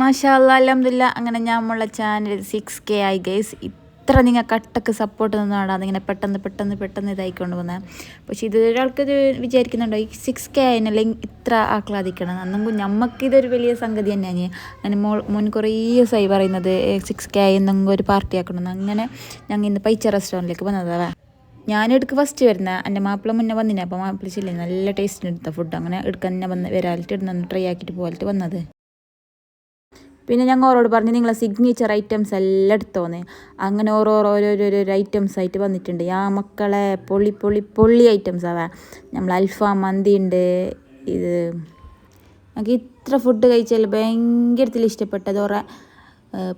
മാഷാല്ല അലഹമില്ല അങ്ങനെ നമ്മളെ ചാനൽ സിക്സ് കെ ആയി ഗൈസ് ഇത്ര നിങ്ങൾ കട്ടക്ക് സപ്പോർട്ട് നിന്നാണ് അതിങ്ങനെ പെട്ടെന്ന് പെട്ടെന്ന് പെട്ടെന്ന് ഇതായി പോകുന്നത് പക്ഷേ ഇത് ഒരാൾക്ക് ഇത് വിചാരിക്കുന്നുണ്ടോ? ഈ സിക്സ് കെ ആയതിനല്ലേ ഇത്ര ആഹ്ലാദിക്കണം. അന്നെങ്കിൽ നമുക്കിതൊരു വലിയ സംഗതി തന്നെയാണ് അങ്ങനെ മോൾ മുൻ കുറേ ദിവസമായി പറയുന്നത് സിക്സ് കെ ആയി എന്നെങ്കിൽ ഒരു പാർട്ടി ആക്കണമെന്ന് അങ്ങനെ ഞങ്ങൾ ഇന്ന് പൈച്ച റെസ്റ്റോറന്റിലേക്ക് വന്നതാണ് ഞാൻ എടുക്ക് ഫസ്റ്റ് വരുന്ന. എന്റെ മാപ്പിള മുന്നേ വന്നിനെ. അപ്പോൾ മാപ്പിള ചില്ല നല്ല ടേസ്റ്റിന് എടുത്ത ഫുഡ് അങ്ങനെ എടുക്കാൻ തന്നെ വന്ന് വരാലിട്ട് ഇടുന്ന ട്രൈ ആക്കിയിട്ട് പോലത്തെ വന്നത്. പിന്നെ ഞങ്ങൾ ഓരോട് പറഞ്ഞു നിങ്ങളെ സിഗ്നേച്ചർ ഐറ്റംസ് എല്ലാം എടുത്തോന്ന്. അങ്ങനെ ഓരോ ഓരോരോരോ ഐറ്റംസ് ആയിട്ട് വന്നിട്ടുണ്ട്. ആ മക്കളെ പൊള്ളി പൊള്ളി പൊള്ളി ഐറ്റംസ് ആവാ. നമ്മൾ അൽഫാം മന്തി ഉണ്ട്. ഇത് ഞങ്ങൾക്ക് ഇത്ര ഫുഡ് കഴിച്ചാൽ ഭയങ്കരത്തിൽ ഇഷ്ടപ്പെട്ടത് ഓറെ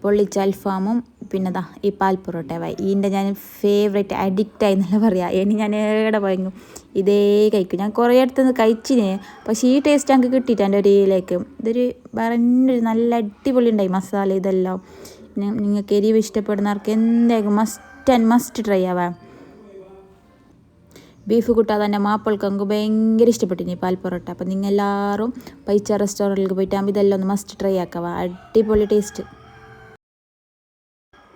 പൊള്ളിച്ച അൽഫാമും പിന്നെ ദാ ഈ പാൽ പൊറോട്ട ഇതിന്റെ ഞാൻ ഫേവറേറ്റ് അഡിക്റ്റായി എന്നല്ല പറയാം. ഇനി ഞാൻ ഏടെ പോയെങ്കിലും ഇതേ കഴിക്കും. ഞാൻ കുറേ അടുത്തുനിന്ന് കഴിച്ചിന്. പക്ഷേ ഈ ടേസ്റ്റ് ഞങ്ങൾക്ക് കിട്ടിയിട്ട് എന്റെ ഒരു ഇതിലേക്ക് ഇതൊരു പറഞ്ഞൊരു നല്ല അടിപൊളി ഉണ്ടായി മസാല ഇതെല്ലാം. നിങ്ങൾക്ക് എരിവ് ഇഷ്ടപ്പെടുന്നവർക്ക് എന്തായാലും മസ്റ്റ് ആൻഡ് മസ്റ്റ് ട്രൈ ആവാം. ബീഫ് കൂട്ടാതെ തന്നെ മാപ്പിൾക്കങ്ക് ഭയങ്കര ഇഷ്ടപ്പെട്ടിനി പാൽ പൊറോട്ട അപ്പം നിങ്ങൾ എല്ലാവരും പൈച്ച റെസ്റ്റോറന്റിലേക്ക് പോയിട്ടാകുമ്പോൾ ഇതെല്ലാം ഒന്ന് മസ്റ്റ് ട്രൈ ആക്കുക അടിപൊളി ടേസ്റ്റ്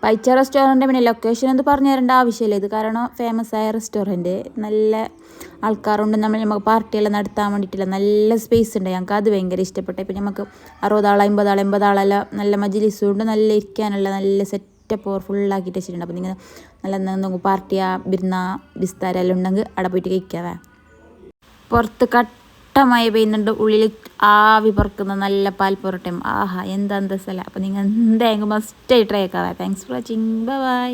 പൈച്ച റെസ്റ്റോറന്റ് പിന്നെ ലൊക്കേഷൻ എന്ന് പറഞ്ഞു തരേണ്ട ആവശ്യമില്ല. ഇത് കാരണം ഫേമസ് ആയ റെസ്റ്റോറന്റ് നല്ല ആൾക്കാരുണ്ട്. നമ്മൾ നമുക്ക് പാർട്ടിയെല്ലാം നടത്താൻ വേണ്ടിയിട്ടില്ല നല്ല സ്പേസ് ഉണ്ട്. ഞങ്ങൾക്ക് അത് ഭയങ്കര ഇഷ്ടപ്പെട്ടു. ഇപ്പം നമുക്ക് അറുപതാൾ അമ്പതാൾ എൺപതാളെല്ലാം നല്ല മജിലിസും ഉണ്ട്. നല്ല ഇരിക്കാനുള്ള നല്ല സെറ്റപ്പ് ഓർ ഫുള്ളാക്കിയിട്ട് വെച്ചിട്ടുണ്ട്. അപ്പോൾ നിങ്ങൾ നല്ല എന്തെങ്കിലും പാർട്ടിയാ ബിരുന്ന ബിസ്താര എല്ലാം ഉണ്ടെങ്കിൽ അവിടെ പോയിട്ട് കഴിക്കാവേ. പുറത്ത് കട്ടമായി പെയ്യുന്നുണ്ട്. ഉള്ളിൽ ആവി പറക്കുന്ന നല്ല പാൽ പൊറോട്ടയും ആഹാ എന്താ എന്താ സ്ഥലം അപ്പോൾ നിങ്ങൾ എന്തായാലും മസ്റ്റായി ട്രൈ ആക്കാവേ താങ്ക്സ് ഫോർ വാച്ചിങ് ബൈ